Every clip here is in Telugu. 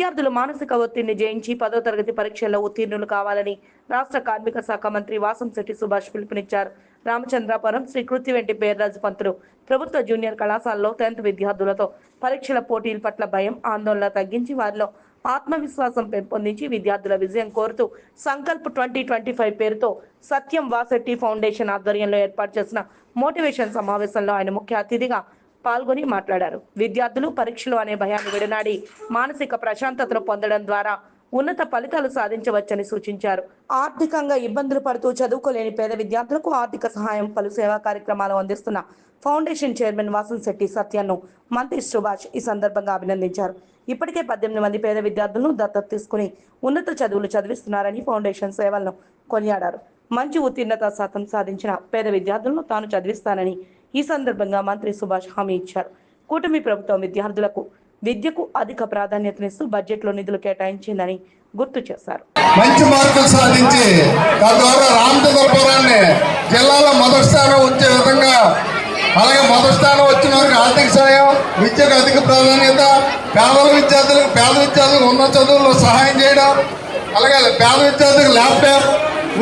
విద్యార్థులు మానసిక ఒత్తిడిని జయించి పదో తరగతి పరీక్షల్లో ఉత్తీర్ణులు కావాలని రాష్ట్ర కార్మిక శాఖ మంత్రి వాసంశెట్టి సుభాష్ పిలుపునిచ్చారు. రామచంద్రాపురం శ్రీ కృతి వెంటి పేర్రాజు పంతులు ప్రభుత్వ జూనియర్ కళాశాలలో టెన్త్ విద్యార్థులతో పరీక్షల పోటీల పట్ల భయం ఆందోళన తగ్గించి వారిలో ఆత్మవిశ్వాసం పెంపొందించి విద్యార్థుల విజయం కోరుతూ సంకల్ప్ ట్వంటీ ట్వంటీ ఫైవ్ పేరుతో సత్యం వాసెట్టి ఫౌండేషన్ ఆధ్వర్యంలో ఏర్పాటు చేసిన మోటివేషన్ సమావేశంలో ఆయన ముఖ్య అతిథిగా పాల్గొని మాట్లాడారు. విద్యార్థులు పరీక్షలు అనే భయాన్ని విడనాడి మానసిక ప్రశాంతతను పొందడం ద్వారా ఉన్నత ఫలితాలు సాధించవచ్చని సూచించారు. ఆర్థికంగా ఇబ్బందులు పడుతూ చదువుకోలేని పేద విద్యార్థులకు ఆర్థిక సహాయం పలు సేవా కార్యక్రమాలు అందిస్తున్న ఫౌండేషన్ చైర్మన్ వాసన్ శెట్టి సత్యను మంత్రి సుభాష్ ఈ సందర్భంగా అభినందించారు. ఇప్పటికే పద్దెనిమిది మంది పేద విద్యార్థులను దత్తత తీసుకుని ఉన్నత చదువులు చదివిస్తున్నారని ఫౌండేషన్ సేవలను కొనియాడారు. మంచి ఉత్తీర్ణత శాతం సాధించిన పేద విద్యార్థులను తాను చదివిస్తానని ఈ సందర్భంగా మంత్రి సుభాష్ హామీ ఇచ్చారు. కూటమి ప్రభుత్వం విద్యార్థులకు విద్యకు అధిక ప్రాధాన్యతనిస్తూ బడ్జెట్లో నిధులు కేటాయించిందని గుర్తు చేశారు. మంచి మార్కులు సాధించి తద్వారా రామచంద్రపురాన్ని జిల్లాలో మొదటి స్థానం వచ్చే విధంగా అలాగే మొదటి స్థానం వచ్చిన వారికి ఆర్థిక సాయం విద్యకు అధిక ప్రాధాన్యత పేదల విద్యార్థులకు పేద విద్యార్థులకు ఉన్న చదువుల్లో సహాయం చేయడం అలాగే పేద విద్యార్థులకు ల్యాప్టాప్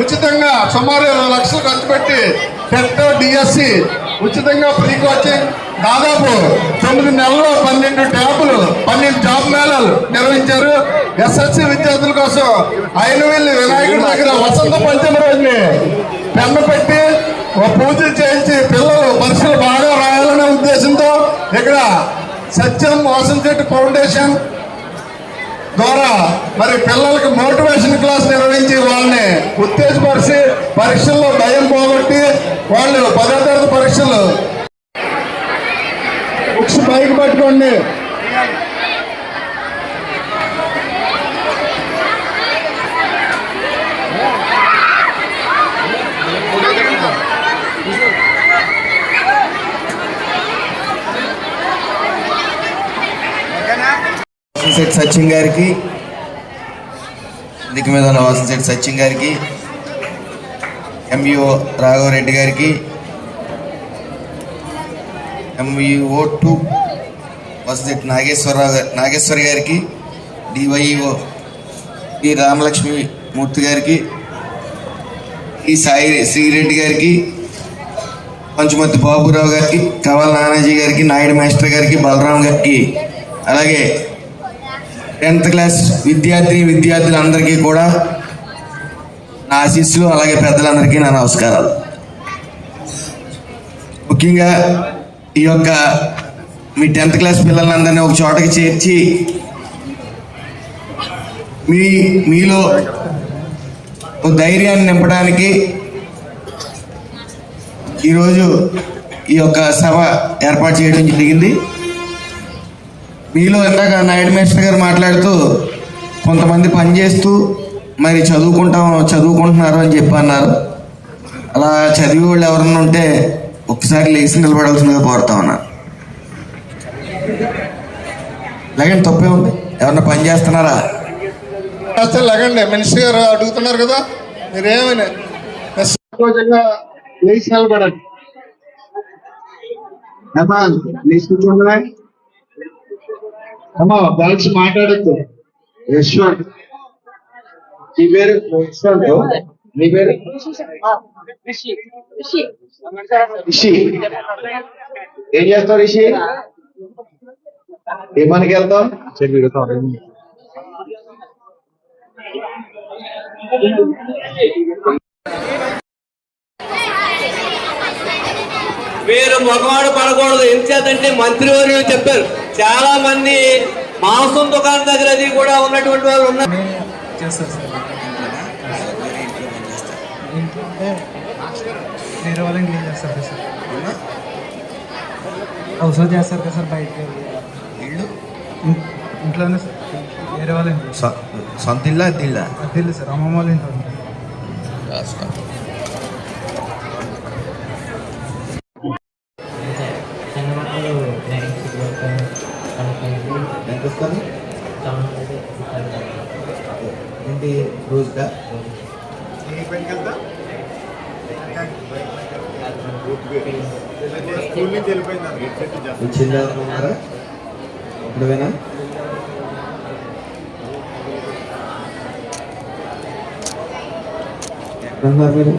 ఉచితంగా సుమారు ఇరవై లక్షలు ఖర్చు పెట్టి టెట్ డిఎస్సి ఉచితంగా ఫ్రీ కోచింగ్ దాదాపు తొమ్మిది నెలల్లో పన్నెండు ట్యాపులు పన్నెండు జాబ్ మేళాలు నిర్వహించారు. ఎస్ఎస్సి విద్యార్థుల కోసం అయినవెల్లి వినాయకుడి దగ్గర వసంత పంచమ రోజుని పెన్ను పెట్టి ఓ పూజలు చేయించి పిల్లలు పరీక్షలు బాగా రాయాలనే ఉద్దేశంతో ఇక్కడ సత్యం వాసంశెట్టి ఫౌండేషన్ ద్వారా మరి పిల్లలకి మోటివేషన్ క్లాస్ నిర్వహించి వాళ్ళని ఉత్తేజపరిచి పరీక్షల్లో భయం పోగొట్టి వాళ్ళు పదో తరగతి పరీక్షలు. బుక్స్ బైక్ పట్టుకోండి. వాసంశెట్టి సచిన్ గారికి దిక్కు మీద ఉన్న వాసంశెట్టి సచిన్ గారికి ఎంఈఓ రాఘవరెడ్డి గారికి ఎంఈఓ టూ వాసంశెట్టి నాగేశ్వరరావు గారి నాగేశ్వరి గారికి డివైఓ ఈ రామలక్ష్మి మూర్తి గారికి ఈ సాయి శ్రీరెడ్డి గారికి పంచుమతి బాబురావు గారికి కవల్ నానాజీ గారికి నాయుడు మాస్టర్ గారికి బలరాం గారికి అలాగే టెన్త్ క్లాస్ విద్యార్థి విద్యార్థులందరికీ కూడా నా ఆశీస్సులు అలాగే పెద్దలందరికీ నా నమస్కారాలు. ముఖ్యంగా ఈ యొక్క మీ టెన్త్ క్లాస్ పిల్లలందరినీ ఒక చోటకి చేర్చి మీ మీలో ఒక ధైర్యాన్ని నింపడానికి ఈరోజు ఈ యొక్క సభ ఏర్పాటు చేయడం జరిగింది. మీలో ఇందాక నాయుడు మేస్టర్ గారు మాట్లాడుతూ కొంతమంది పనిచేస్తూ మరి చదువుకుంటాం చదువుకుంటున్నారు అని చెప్పి అన్నారు. అలా చదివే వాళ్ళు ఎవరన్నా ఉంటే ఒకసారి లేచి నిలబడాల్సిందిగా కోరుతా ఉన్నాను లేకండి తప్పే ఉంది. ఎవరన్నా పని చేస్తున్నారా? అసలు లగండి మినిస్టర్ గారు అడుగుతున్నారు కదా మీరేమైనా? లేచి నిలబడండి. అమ్మా లేచి కూర్చోండి. అమ్మా బాల్స్ మాట్లాడద్దు. యశ్వంత్ నీ పేరు? యశ్వంత్ నీ పేరు? రిషి. ఏం చేస్తావు రిషి? ఏ పనికి వెళ్తాం మీరు మగవాడు పడకూడదు. ఎంచేతంటే మంత్రివర్యులు చెప్పారు. చాలా మంది మాంసం దుకాణం దగ్గర అది కూడా ఉన్నటువంటి వాళ్ళు ఉన్నారు. చేస్తారు సార్ ఇంట్లో అంటే వేరే వాళ్ళని క్లీన్ చేస్తారు కదా సార్. అవసరం చేస్తారు కదా సార్ బయటకి. ఇల్లు? ఇంట్లోనే సార్ వేరే వాళ్ళ సొంత ఇల్లా అద్దిల్లా అది తెలియదు సార్ అమ్మమ్మ వాళ్ళ ఇంట్లో వచ్చిందా అనుకున్నారా ఇప్పుడువేనా మీరు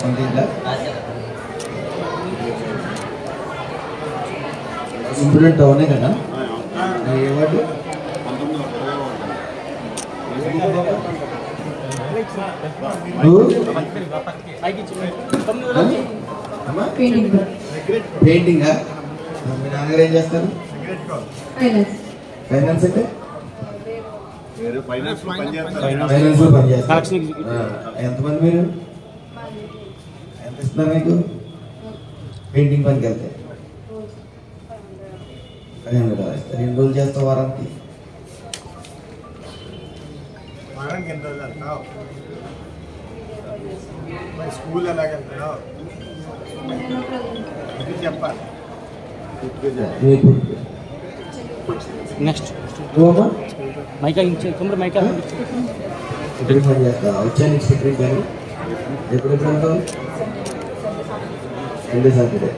పంపిందా అవనే కదా? ఏవాడు పెయింటింగా. మీ నాన్నగారు ఏం చేస్తారు? ఫైనాన్స్ అంటే? ఫైనాన్స్ పనిచేస్తారు ఎంతమంది మీరు? ఎంత ఇస్తున్నారు మీకు? పెయింటింగ్ పనికి వెళ్తే? ఎన్ని రోజులు చేస్తావు వారానికి? స్కూల్ ఎలాగ నెక్స్ట్ మైకా తొమ్మిది మైకా ఎప్పుడు పని చేస్తావు వచ్చా నీకు సెక్రటరీ కానీ ఎప్పుడు సండే సాటర్డే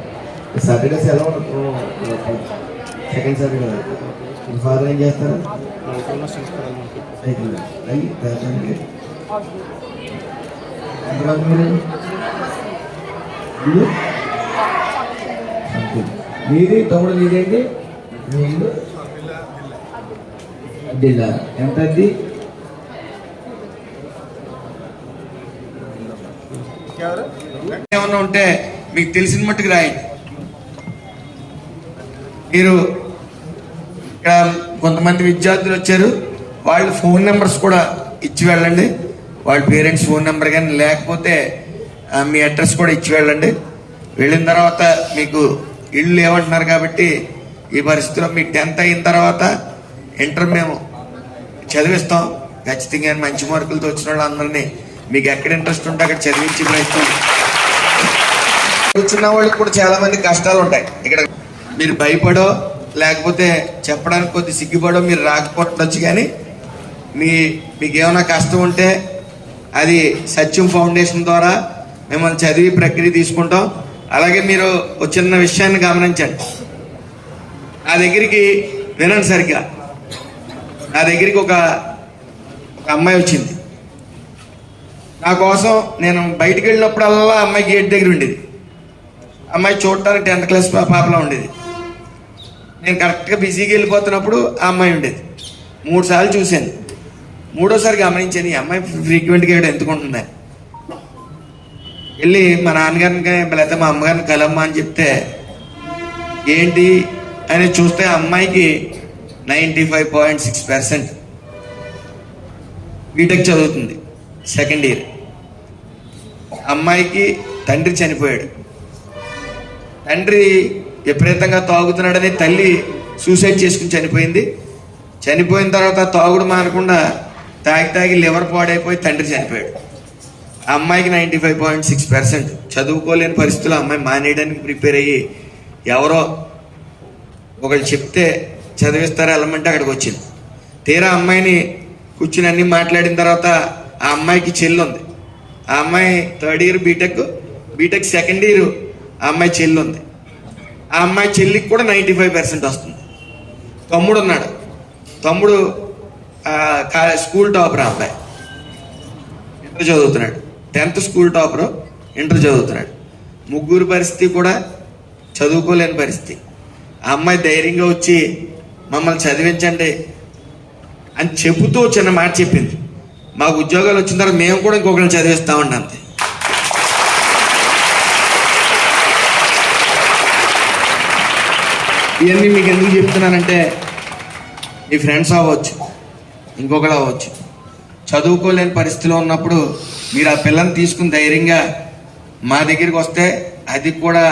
సాటర్డే సెలవు. సెకండ్ సాటర్డే మీ ఫాదర్ ఏం చేస్తారు అయ్యి మీరు. మీది. తమ్ముడు మీదేంటి? మీ ఇల్లు ఢిల్లా ఎంత అది ఏమన్నా ఉంటే మీకు తెలిసిన మట్టుకు రాయండి మీరు ఇక్కడ కొంతమంది విద్యార్థులు వచ్చారు. వాళ్ళ ఫోన్ నెంబర్స్ కూడా ఇచ్చి వెళ్ళండి. వాళ్ళ పేరెంట్స్ ఫోన్ నెంబర్ కానీ లేకపోతే మీ అడ్రస్ కూడా ఇచ్చి వెళ్ళండి. వెళ్ళిన తర్వాత మీకు ఇల్లు లేవంటున్నారు కాబట్టి ఈ పరిస్థితిలో మీ టెన్త్ అయిన తర్వాత ఇంటర్ మేము చదివిస్తాం. ఖచ్చితంగా మంచి మార్కులతో వచ్చిన వాళ్ళందరినీ మీకు ఎక్కడ ఇంట్రెస్ట్ ఉంటే అక్కడ చదివించి ప్రయత్నం కూర్చున్న వాళ్ళకి కూడా చాలా మంది కష్టాలు ఉంటాయి. ఇక్కడ మీరు భయపడో లేకపోతే చెప్పడానికి కొద్ది సిగ్గుపడో మీరు రాకపోవచ్చు కానీ మీ మీకు ఏమైనా కష్టం ఉంటే అది సత్యం ఫౌండేషన్ ద్వారా మిమ్మల్ని చదివి ప్రక్రియ తీసుకుంటాం. అలాగే మీరు ఒక చిన్న విషయాన్ని గమనించండి. నా దగ్గరికి వినండి సరిగ్గా. నా దగ్గరికి ఒక ఒక అమ్మాయి వచ్చింది. నా కోసం నేను బయటికి వెళ్ళినప్పుడల్లా అమ్మాయి గేట్ దగ్గర ఉండేది. అమ్మాయి చూడటానికి టెన్త్ క్లాస్ పాపలా ఉండేది. నేను కరెక్ట్గా బిజీగా వెళ్ళిపోతున్నప్పుడు ఆ అమ్మాయి ఉండేది. మూడు సార్లు చూశాను. మూడోసారి గమనించాను ఈ అమ్మాయి ఫ్రీక్వెంట్గా ఇక్కడ ఎందుకుంటుంది వెళ్ళి మా నాన్నగారిని లేకపోతే మా అమ్మగారిని కలమ్మా అని చెప్తే ఏంటి అని చూస్తే అమ్మాయికి ninety five point six percent BTech చదువుతుంది సెకండ్ ఇయర్. అమ్మాయికి తండ్రి చనిపోయాడు. తండ్రి విపరీతంగా తాగుతున్నాడని తల్లి సూసైడ్ చేసుకుని చనిపోయింది. చనిపోయిన తర్వాత తాగుడు మానకుండా తాగి తాగి లివర్ పాడైపోయి తండ్రి చనిపోయాడు. అమ్మాయికి ninety five point six percent. చదువుకోలేని పరిస్థితుల్లో అమ్మాయి మానేయడానికి ప్రిపేర్ అయ్యి ఎవరో ఒకళ్ళు చెప్తే చదివిస్తారా వెళ్ళమంటే అక్కడికి వచ్చింది. తీరా అమ్మాయిని కూర్చుని అన్ని మాట్లాడిన తర్వాత ఆ అమ్మాయికి చెల్లి ఉంది. ఆ అమ్మాయి third year BTech BTech second year ఆ అమ్మాయి చెల్లి ఉంది. ఆ అమ్మాయి చెల్లికి కూడా నైంటీ ఫైవ్ పర్సెంట్ వస్తుంది. తమ్ముడు ఉన్నాడు. తమ్ముడు కా- స్కూల్ టాపర్ ఆ అబ్బాయి. ఇంటర్ చదువుతున్నాడు. టెన్త్ స్కూల్ టాపర్ ఇంటర్ చదువుతున్నాడు. ముగ్గురు పరిస్థితి కూడా చదువుకోలేని పరిస్థితి. ఆ అమ్మాయి ధైర్యంగా వచ్చి మమ్మల్ని చదివించండి అని చెబుతూ చిన్న మాట చెప్పింది. మాకు ఉద్యోగాలు వచ్చిన తర్వాత మేము కూడా ఇంకొకరిని చదివిస్తామండి అంతే ఇవన్నీ మీకు ఎందుకు చెప్తున్నానంటే మీ ఫ్రెండ్స్ అవ్వచ్చు ఇంకొకరు అవ్వచ్చు. చదువుకోలేని పరిస్థితిలో ఉన్నప్పుడు మీరు ఆ పిల్లని తీసుకుని ధైర్యంగా మా దగ్గరికి వస్తే అది కూడా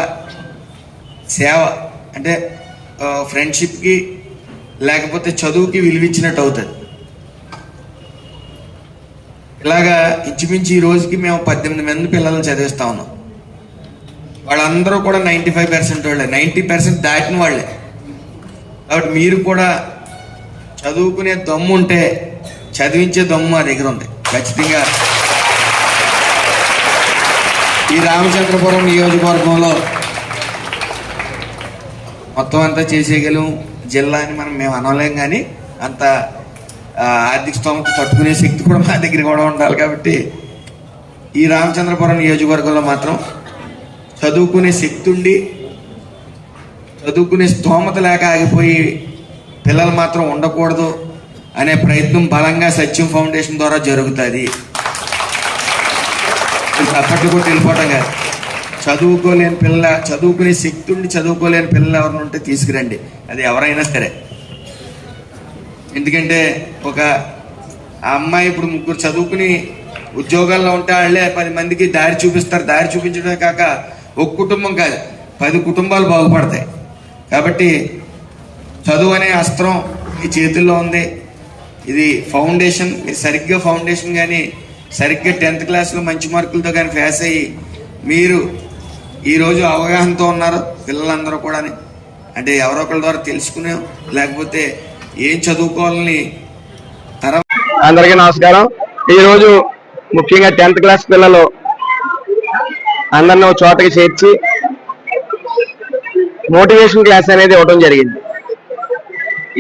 సేవ. అంటే ఫ్రెండ్షిప్కి లేకపోతే చదువుకి విలువించినట్టు అవుతుంది. ఇలాగా ఇంచుమించు ఈ రోజుకి మేము పద్దెనిమిది మంది పిల్లల్ని చదివిస్తా ఉన్నాం. వాళ్ళందరూ కూడా నైంటీ ఫైవ్ పర్సెంట్ వాళ్ళే. నైంటీ పర్సెంట్ దాటిన వాళ్ళే. కాబట్టి మీరు కూడా చదువుకునే దమ్ము ఉంటే చదివించే దమ్ము మా దగ్గర ఉంది. ఖచ్చితంగా ఈ రామచంద్రపురం నియోజకవర్గంలో మొత్తం అంతా చేసేయగలం జిల్లా అని మనం మేము అనలేం కానీ అంత ఆర్థిక స్తోమత తట్టుకునే శక్తి కూడా మా దగ్గర కూడా ఉండాలి కాబట్టి ఈ రామచంద్రపురం నియోజకవర్గంలో మాత్రం చదువుకునే శక్తి ఉండి చదువుకునే స్తోమత లేక ఆగిపోయి పిల్లలు మాత్రం ఉండకూడదు అనే ప్రయత్నం బలంగా సత్యం ఫౌండేషన్ ద్వారా జరుగుతుంది. చప్పట్లు కూడా వెళ్ళిపోవటం కాదు. చదువుకోలేని పిల్ల చదువుకునే శక్తి ఉండి చదువుకోలేని పిల్లలు ఎవరిని ఉంటే తీసుకురండి. అది ఎవరైనా సరే. ఎందుకంటే ఒక ఆ అమ్మాయి ఇప్పుడు ముగ్గురు చదువుకుని ఉద్యోగాల్లో ఉంటే వాళ్ళే పది మందికి దారి చూపిస్తారు. దారి చూపించడమే కాక ఒక కుటుంబం కాదు పది కుటుంబాలు బాగుపడతాయి. కాబట్టి చదువు అనే అస్త్రం మీ చేతుల్లో ఉంది. ఇది ఫౌండేషన్ మీరు సరిగ్గా ఫౌండేషన్ కానీ సరిగ్గా టెన్త్ క్లాస్లో మంచి మార్కులతో కానీ ఫేస్ అయ్యి మీరు ఈరోజు అవగాహనతో ఉన్నారు పిల్లలందరూ కూడా అంటే ఎవరో ఒకరి ద్వారా తెలుసుకునే లేకపోతే ఏం చదువుకోవాలని తర్వాత అందరికీ నమస్కారం. ఈరోజు ముఖ్యంగా టెన్త్ క్లాస్ పిల్లలు అందరిని ఒక చోటకి చేర్చి మోటివేషన్ క్లాస్ అనేది ఇవ్వడం జరిగింది.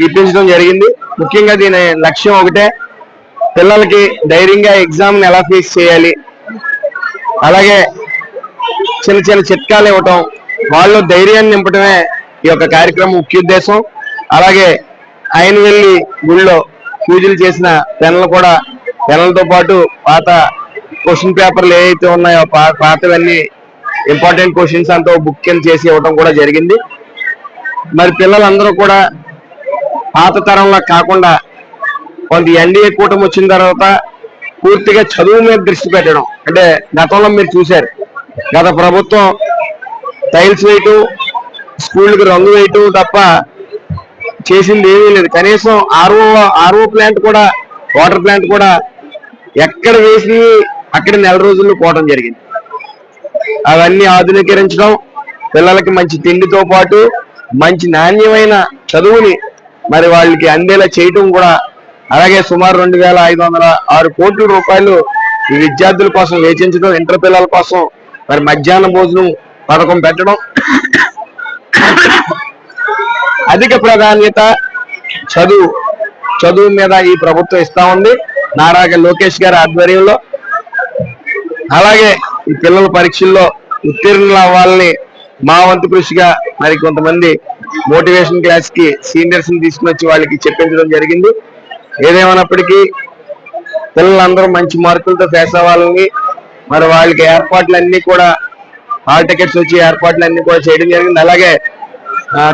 ఇప్పించడం జరిగింది. ముఖ్యంగా దీని లక్ష్యం ఒకటే పిల్లలకి ధైర్యంగా ఎగ్జామ్ ఎలా ఫేస్ చేయాలి? అలాగే చిన్న చిన్న చిట్కాలు ఇవ్వటం వాళ్ళు ధైర్యాన్ని నింపడమే ఈ యొక్క కార్యక్రమం ముఖ్య ఉద్దేశం. అలాగే ఆయన వెళ్ళి గుళ్ళో పూజలు చేసిన పెన్నులు కూడా పెన్నులతో పాటు పాత క్వశ్చన్ పేపర్లు ఏవైతే ఉన్నాయో పా- పాతవన్నీ ఇంపార్టెంట్ క్వశ్చన్స్ అంతా బుక్ కింద చేసి ఇవ్వడం కూడా జరిగింది. మరి పిల్లలందరూ కూడా పాత తరంలో కాకుండా కొంత ఎన్డీఏ కూటమి వచ్చిన తర్వాత పూర్తిగా చదువు మీద దృష్టి పెట్టడం. అంటే గతంలో మీరు చూశారు. గత ప్రభుత్వం టైల్స్ వేయటం స్కూళ్ళకి రంగు వేయటం తప్ప చేసింది ఏమీ లేదు. కనీసం ఆర్ఓ ఆర్ఓ ప్లాంట్ కూడా వాటర్ ప్లాంట్ కూడా ఎక్కడ వేసి అక్కడ నెల రోజుల్లో పోవడం జరిగింది. అవన్నీ ఆధునీకరించడం పిల్లలకి మంచి తిండితో పాటు మంచి నాణ్యమైన చదువుని మరి వాళ్ళకి అందేలా చేయటం కూడా అలాగే సుమారు రెండు వేల ఐదు వందల ఆరు కోట్ల రూపాయలు ఈ విద్యార్థుల కోసం వేచించడం ఇంటర్ పిల్లల కోసం మరి మధ్యాహ్న భోజనం పథకం పెట్టడం. అధిక ప్రాధాన్యత చదువు చదువు మీద ఈ ప్రభుత్వం ఇస్తా ఉంది. నారాగ లోకేష్ గారి ఆధ్వర్యంలో. అలాగే ఈ పిల్లల పరీక్షల్లో ఉత్తీర్ణులు అవ్వాలని మా వంతు కృషిగా మరి కొంతమంది మోటివేషన్ క్లాస్కి సీనియర్స్ని తీసుకుని వచ్చి వాళ్ళకి చెప్పించడం జరిగింది. ఏదేమైనప్పటికీ పిల్లలందరూ మంచి మార్కులతో ఫేస్ అవ్వాలని మరి వాళ్ళకి ఏర్పాట్లన్నీ కూడా హాల్ టికెట్స్ వచ్చి ఏర్పాట్లన్నీ కూడా చేయడం జరిగింది. అలాగే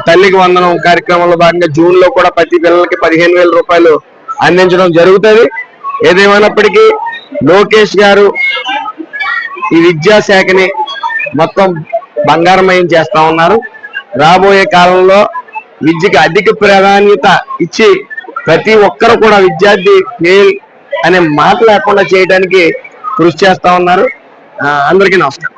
తల్లికి వందనం కార్యక్రమంలో భాగంగా జూన్లో కూడా ప్రతి పిల్లలకి పదిహేను వేల రూపాయలు అందించడం జరుగుతుంది. ఏదేమైనప్పటికీ లోకేష్ గారు ఈ విద్యాశాఖని మొత్తం బంగారమయం చేస్తా ఉన్నారు. రాబోయే కాలంలో విద్యకి అధిక ప్రాధాన్యత ఇచ్చి ప్రతి ఒక్కరు కూడా విద్యార్థి ఫెయిల్ అనే మాట లేకుండా చేయడానికి కృషి చేస్తా ఉన్నారు. ఆ, అందరికీ నమస్కారం.